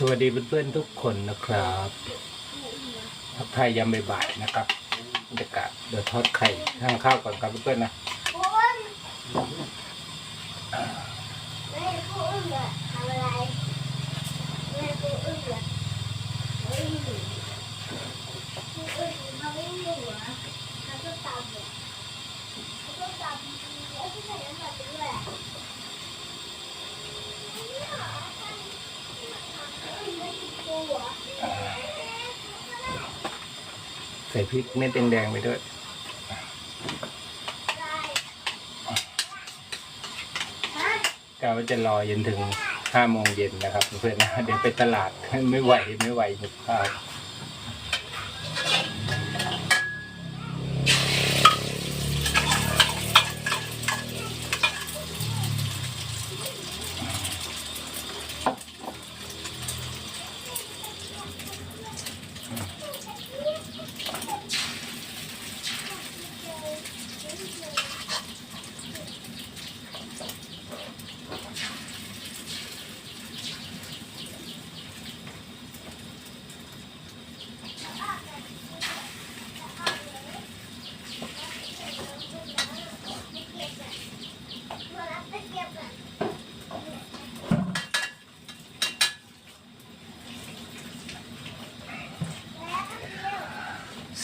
สวัสดีเพื่อนๆทุกคนนะครับทักทายยามบ่ายๆนะครับบรรยากาศเดี๋ยวทอดไข่ทางข้าวก่อนครับเพื่อนๆนะ คุณแม่กูอึ้งอะทำอะไรแม่กูอึ้งอะเฮ้ยกูอึ้งเขาไม่อยู่อะเขาก็ตามอะเขาก็ตามแล้วที่ไหนนั่นแบบด้วยอะนี่หรออึ้งไม่ติดตัวอะ ใส่พ ริกเม็ดแดงๆไปด้วยกาว่าจะรอเย็นถึงห้าโมงเย็นนะครับเพื่อนนะเดี๋ยวไปตลาดไม่ไหวไม่ไหวหมดข้าว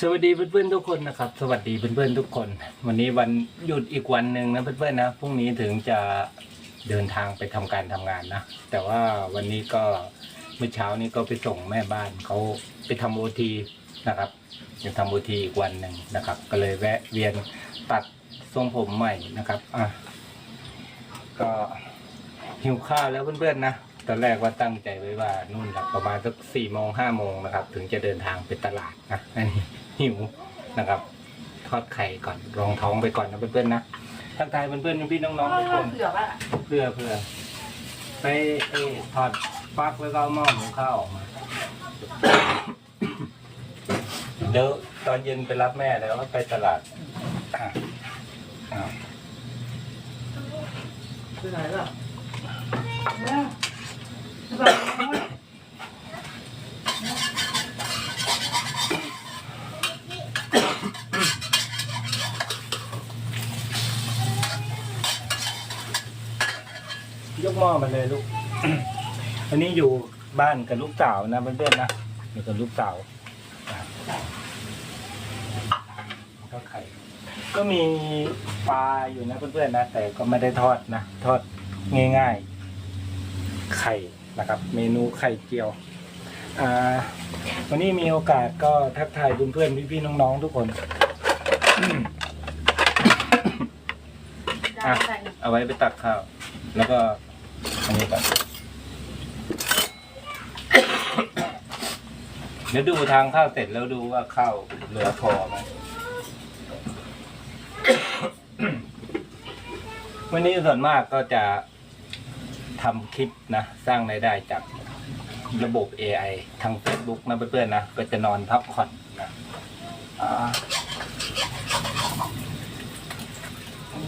สวัสดีเพื่อนๆทุกคนนะครับ สวัสดีเพื่อนๆทุกคน วันนี้วันหยุดอีกวันหนึ่งนะเพื่อนๆนะพรุ่งนี้ถึงจะเดินทางไปทำการทำงานนะ แต่ว่าวันนี้ก็เมื่อเช้านี้ก็ไปส่งแม่บ้านเขาไปทำโอทีนะครับจะทำโอทีอีกวันหนึ่งนะครับ ก็เลยแวะเวียนตัดทรงผมใหม่นะครับอะก็หิวข้าวแล้วเพื่อนๆนะตอนแรกว่าตั้งใจไว้ว่านู่นหละประมาณสักสี่โมงห้าโมงนะครับ ถึงจะเดินทางไปตลาดนะนี่ หิวนะครับ ทอดไข่ก่อนรองท้องไปก่อนนะเพื่อนๆนะทักทายเพื่อนๆพี่ๆน้องๆทุกคนเผือกอะเพื่อเพื่อไปเอถอดปลั๊กแล้วก็หม้อหุงข้าวออกมาเดี๋ยวตอนเย็นไปรับแม่แล้วไปตลาดอะอะคือไหนล่ะเนี่ย ยกห มาเลยลูก อันนี้อยู่บ้านกับลูกสาวนะเพื่อนๆนะอยู่กับลูกสาวก็ไข่ ก็มีปลาอยู่นะเพื่อนๆนะ แต่ก็ไม่ได้ทอดนะ ทอดง่ายๆ ไข่นะครับ เมนูไข่เจียว อ่า วันนี้มีโอกาสก็ทักทายเพื่อนๆพี่ๆน้องๆทุกคนเอาไว้ไปตักข้าว แล้วก็ นนี้ก่อนเดี๋ยวดูทางข้าวเสร็จแล้วดูว่าข้าวเหลือพอไหมวันนี้ส่วนมากก็จะทำคลิปนะ สร้างรายได้จากระบบ AI ทาง Facebook นะเพื่อนๆนะ ก็จะนอนพักผ่อนนะอ่าโอ้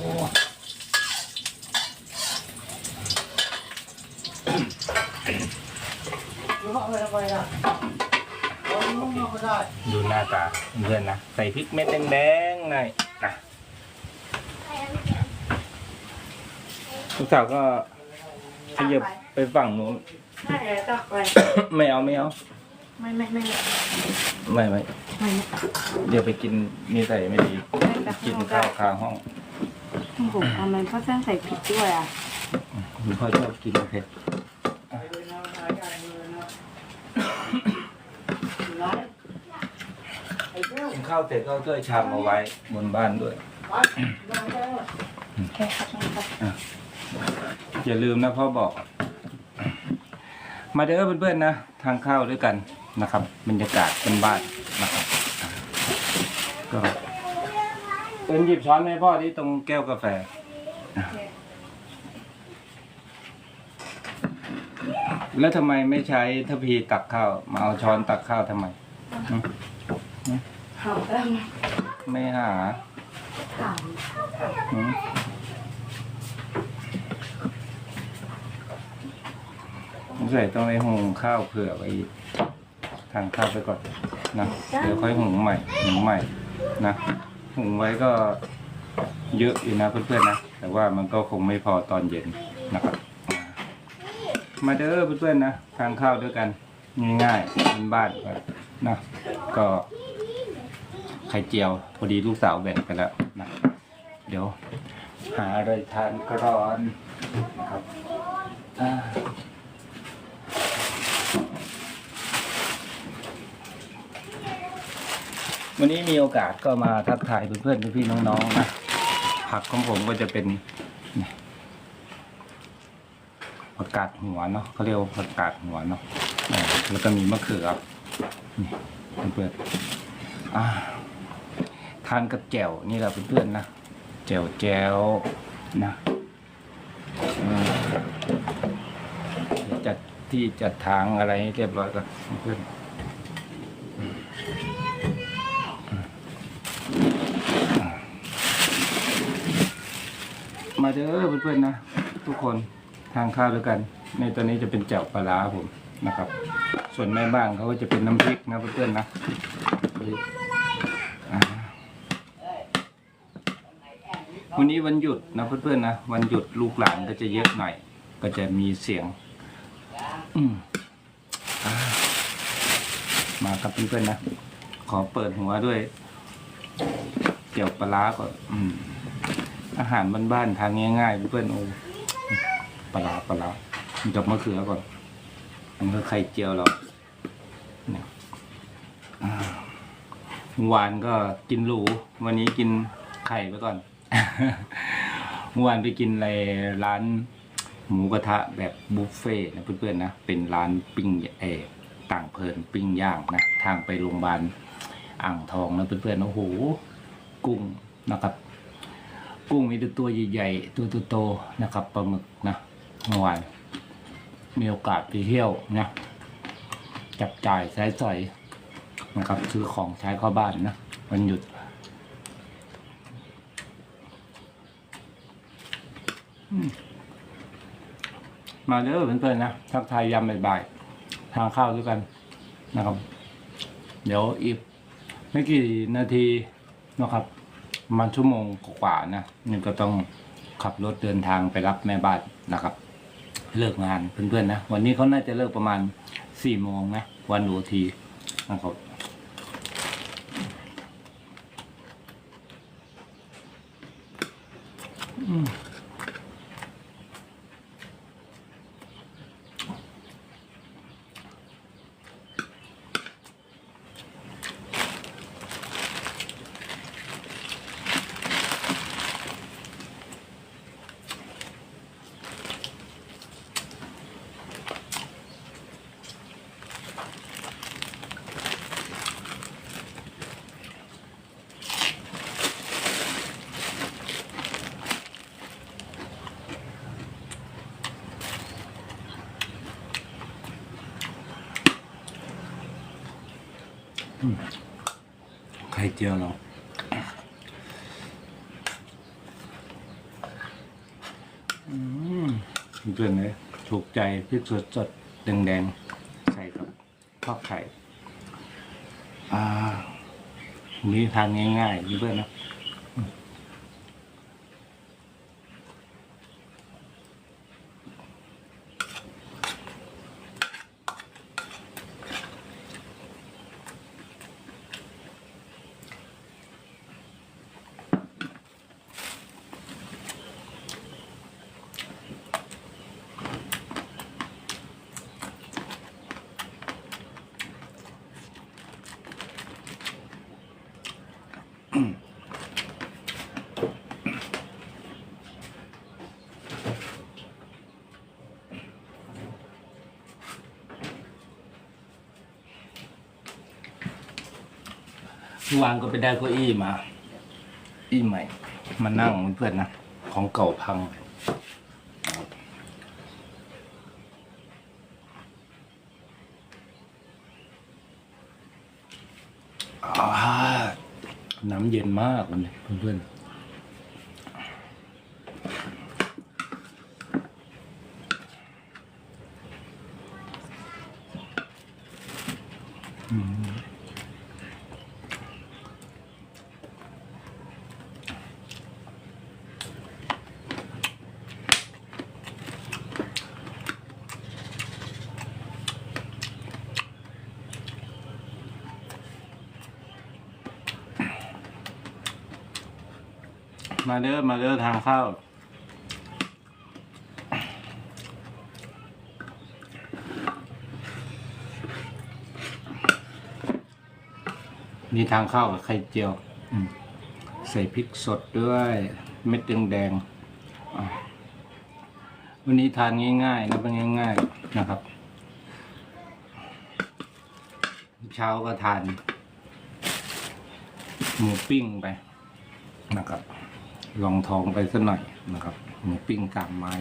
รู้ เขาไปทำไมล่ะเขาไม่เขาได้ดูหน้าตาเพื่อนนะใส่พริกเม็ดแดงๆหน่อยนะลูกสาวก็ขยับไปฝั่งนู้นไม่เลยตักไป ไม่เอาไม่เอาไม่ไม่ไม่ไม่ไม่ไม่เดี๋ยวไปกินนี่ใส่ไม่ดี กินข้าวคาห้องผมทำไมพ่อแจ้งใส่ผิดด้วยอะคุณพ่อชอบกินเผ็ด ข้าวเสร็จก็ช่วยชามเอาไว้บนบ้านด้วยแค่ครับครับอย่าลืมนะพ่อบอก มาเด้อเพื่อนๆนะทางข้าวด้วยกันนะครับ บรรยากาศเป็นบ้านนะครับก็เอินหยิบช้อนให้พ่อที่ตรงแก้วกาแฟแล้วทำไมไม่ใช้ทพีตักข้าว มาเอาช้อนตักข้าวทำไม หอมแล้ไม่หาถามหืมสัยต้องไปหุงข้าวเผื่อไว้ทานข้าวไปก่อนนะเดี๋ยวค่อยหุงใหม่หุงใหม่นะหุงไว้ก็เยอะอยู่นะเพื่อนๆนะแต่ว่ามันก็คงไม่พอตอนเย็นนะครับอ่ามาเด้อเพื่อนๆนะทานข้าวด้วยกันง่ายๆบ้านๆกันนะก็ไข่เจียว พอดีลูกสาวแบ่งไปแล้วนะเดี๋ยว หาอะไรทานก่อนนะครับวันนี้มีโอกาสก็มาทักทายเพื่อนๆพี่ๆน้องๆนะผักของผมก็จะเป็นผักกาดหัวเนาะเขาเรียกว่าผักกาดหัวเนาะแล้วก็มีมะเขือนี่เพื่อนอ่า ทานกับแจ่วนี่แหละเพื่อนๆนะแจ่วแจวนะจัดที่จัดทางอะไรให้เรียบร้อยก่อนเพื่อนมาเด้อเพื่อนๆนะทุกคนทานข้าวด้วยกัน ในตอนนี้จะเป็นแจ่วปลาร้าผมนะครับ ส่วนแม่บ้านเขาก็จะเป็นน้ำพริกนะเพื่อนๆนะอ่า วันนี้วันหยุดนะเพื่อนๆนะวันหยุดลูกหลานก็จะเยอะหน่อย ก็จะมีเสียง อืมอ่ามากับเพื่อนๆนะขอเปิดหัวด้วยเกี่ยวปลาร้าก่อนอืม อาหารบ้านๆทานง่ายๆเพื่อนๆโอ้ปลาร้าปลาจับมะเขือก่อนอันนี้ก็ไข่เจียวเราเนี่ยอ่าเมื่อวานก็กินหรูวันนี้กินไข่ไปก่อน เมื่อวานไปกินอะไรร้านหมูกระทะแบบบุฟเฟ่นะเพื่อนๆนะ เป็นร้านปิ้งเอต่างเพลินปิ้งย่างนะ ทางไปโรงพยาบาลอ่างทองนะเพื่อนๆโอ้โหกุ้งนะครับ กุ้งมีต่ตัวใหญ่ๆตัวโตๆนะครับปลาหมึกนะเมื่อวานมีโอกาสไปเที่ยวนะจับจ่ายใช้สอยนะครับซื้อของใช้เข้าบ้านนะวันหยุด มาเด้อเพื่อนๆนะทักทายยามบ่ายๆทานข้าวด้วยกันนะครับ เดี๋ยวอีกไม่กี่นาทีนะครับประมันชั่วโมงกว่าๆนะนี่ก็ต้องขับรถเดินทางไปรับแม่บ้านนะครับ เลิกงานเพื่อนๆนะวันนี้เขาน่าจะเลิกประมาณสี่โมงนะวันดูทีนะครับไข่ เจียวเราอืมเพื่อนเลยถูกใจพริกสดสดแดงแดงๆใส่กับทอดไข่ อ่านี้ทานง่ายๆเพื่อนๆนะ มื่วางก็ไปได้เก้าอี้มาอี้ใหม่ มานั่งเพื่อนนะของเก่าพัง น้ำเย็นมากเลยเพื่อนๆ嗯。Mm. มาเด้อมาเด้อทางเข้ามีทางเข้ากับไข่เจียวใส่พริกสดด้วย เม็ดแดงๆวันนี้ทานง่ายๆนะเป็นง่าย ๆนะครับ เช้าก็ทาน หมูปิ้งไปนะครับ ลองท้องไปสักหน่อยนะครับหมูปิ้งกามไม้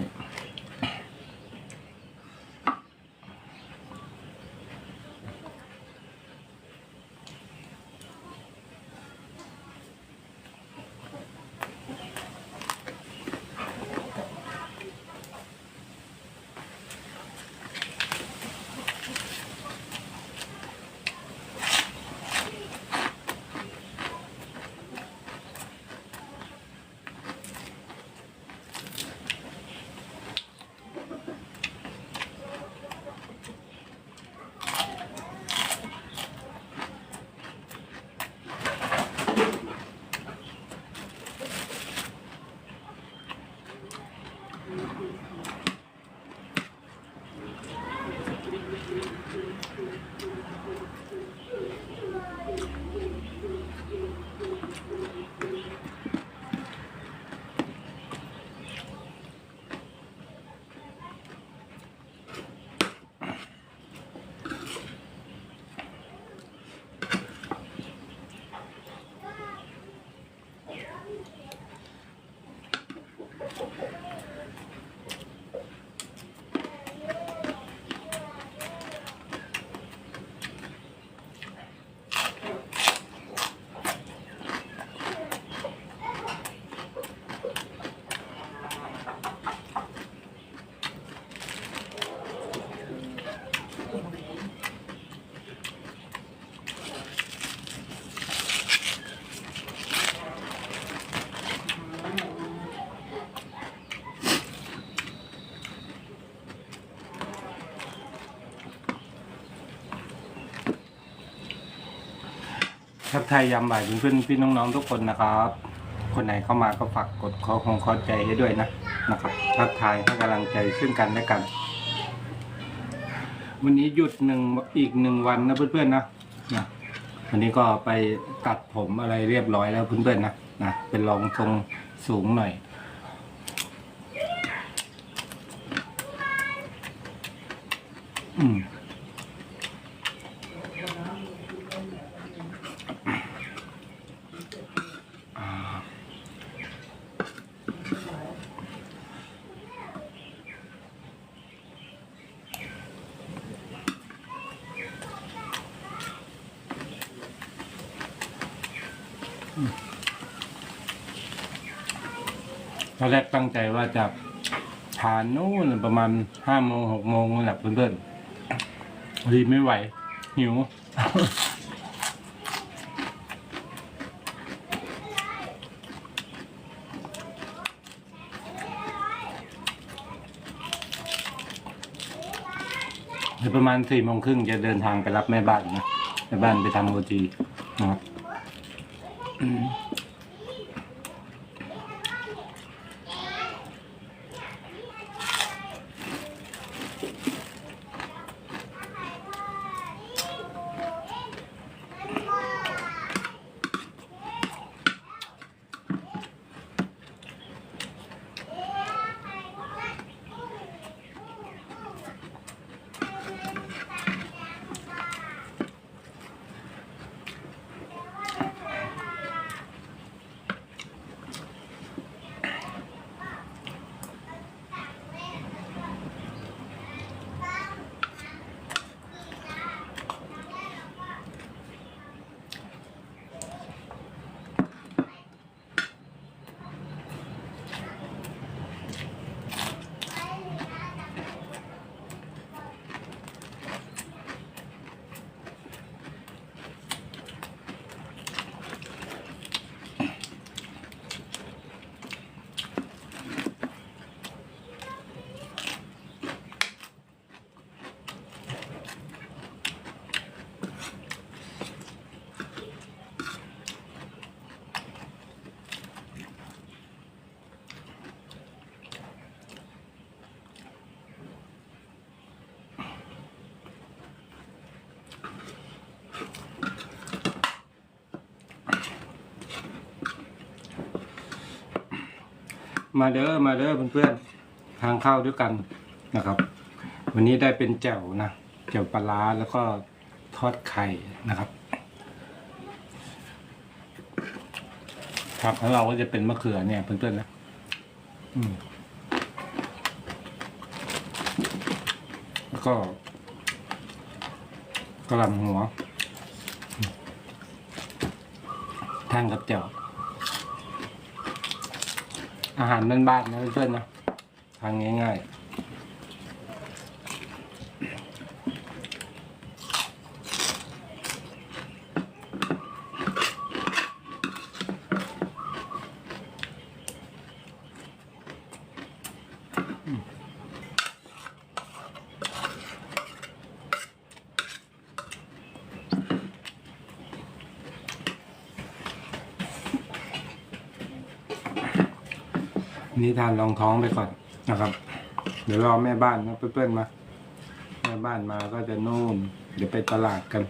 ทักทายยามบ่ายเพื่อนพี่น้องๆทุกคนนะครับ คนไหนเข้ามาก็ฝากกดขอของขอใจให้ด้วยนะนะครับทักทายให้กำลังใจซึ่งกันและกัน วันนี้หยุดหนึ่งอีกหนึ่งวันนะเพื่อนๆนะนะวันนี้ก็ไปตัดผมอะไรเรียบร้อยแล้วเพื่อนๆนะนะเป็นรองทรงสูงหน่อยอืม อนแรกตั้งใจว่าจะทานนู่นประมาณห้าโมงหกโมงนั่นแหละเพื่อนๆพอดีไม่ไหว หิว ประมาณสี่โมงครึ่งจะเดินทางไปรับแม่บ้านนะแม่บ้านไปทำโอที มาเด้อมาเด้อเพื่อนๆทางเข้าด้วยกันนะครับ วันนี้ได้เป็นแจ่วนะแจ่วปลาร้าแล้วก็ทอดไข่นะครับผักของเราก็จะเป็นมะเขือเนี่ยเพื่อนๆนะอืมแล้วก็กระลำหัวทานกับแจ่ว อาหารบ้านๆนะเพื่อนๆนะทานง่ายๆ นี่ทานรองท้องไปก่อนนะครับ เดี๋ยวรอแม่บ้านนะเพื่อนๆมา แม่บ้านมาก็จะนู่น เดี๋ยวไปตลาดกัน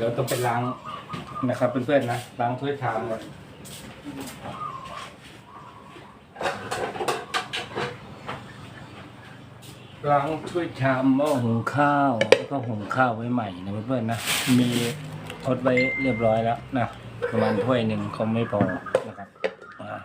ดี๋ยวเราต้องไปล้างนะครับเพื่อนๆนะล้างถ้วยชามก่อนล้างถ้วยชามหม้อหุงข้าวแล้วก็หุงข้าวไว้ใหม่นะเพื่อนๆนะมีทดไว้เรียบร้อยแล้วนะประมาณถ้วยหนึ่งคงไม่พอนะครับอ่า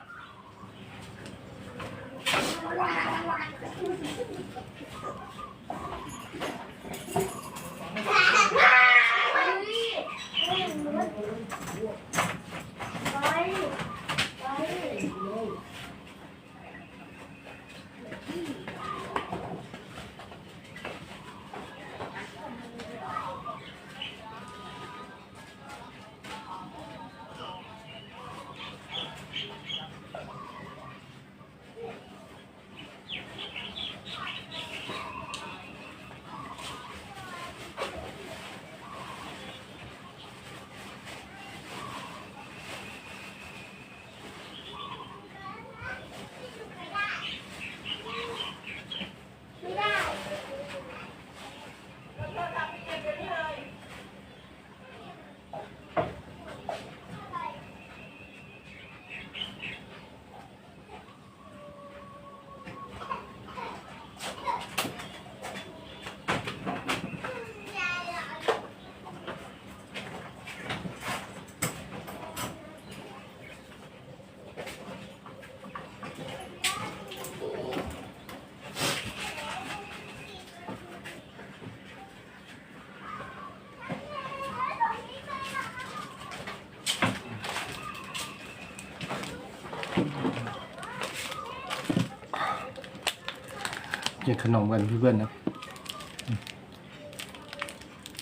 เกินขนมกันเพื่อนๆนะ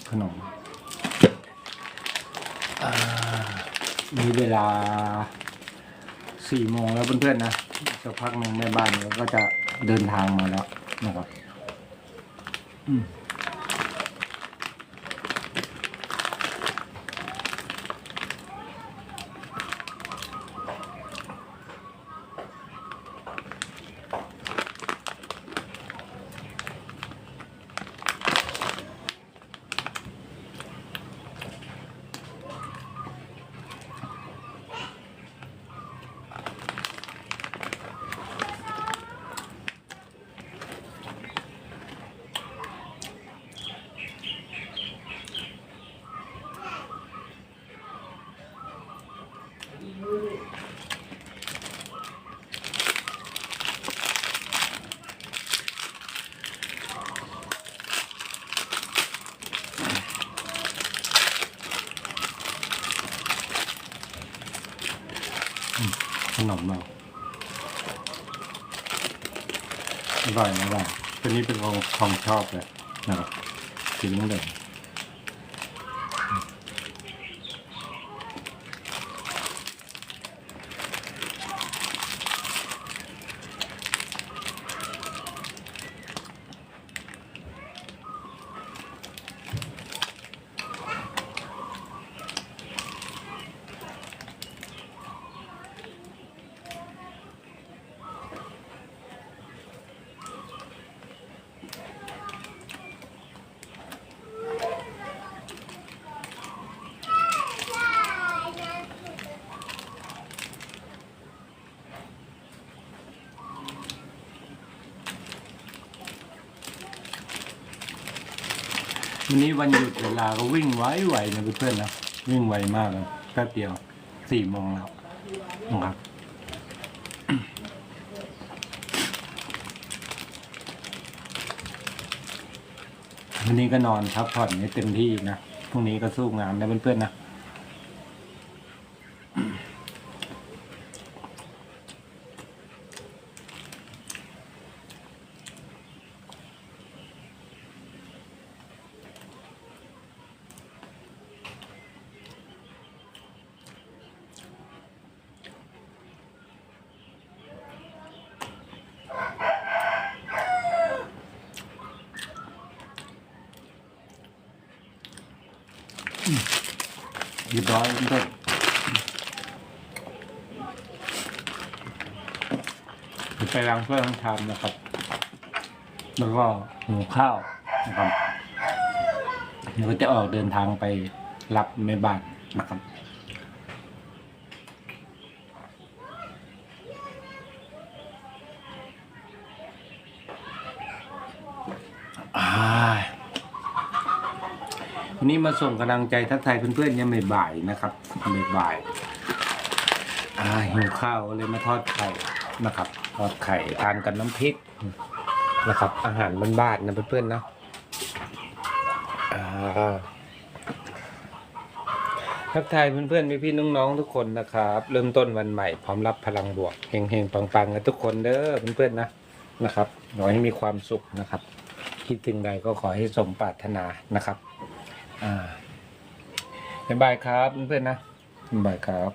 ขนมมีเวลาสี่โมงแล้วเพื่อนๆนะสักพักหนึ่งแม่บ้านก็จะเดินทางมาแล้วนะครับ อืม นมเราอร่อยอร่าตัวนี้เป็นของของชอบเลยนะครับสีเหลือง วันนี้วันหยุดเวลาก็วิ่งไวไวนะเพื่อนๆนะวิ่งไวมากเลยแป๊บเดียวสี่โมงแล้วนะครับวันนี้ก็นอนพักผ่อนให้เต็มที่นะพรุ่งนี้ก็สู้งานนะเพื่อนๆนะ เรียบร้อยเพื่อนๆไปล้างถ้วยล้างชามนะครับ แล้วก็หุงข้าวนะครับเดี๋ยวก็จะออกเดินทางไปรับแม่บ้านนะครับ นี้มาส่งกำลังใจทักทายเพื่อนๆยังไม่บ่ายนะครับไม่บ่ายอ่าหิวข้าวเลยมาทอดไข่นะครับ ทอดไข่ทานกับน้ำพริกนะครับ อาหารบ้านๆนะเพื่อนๆนะทักทายเพื่อนๆพี่ๆน้องๆทุกคนนะครับ เริ่มต้นวันใหม่พร้อมรับพลังบวกเฮงๆปังๆกันทุกคนเด้อเพื่อนๆนะนะครับขอให้มีความสุขนะครับ คิดถึงใดก็ขอให้สมปรารถนานะครับ อ่าเป็นบายครับเพื่อนๆนะเป็นบายครับ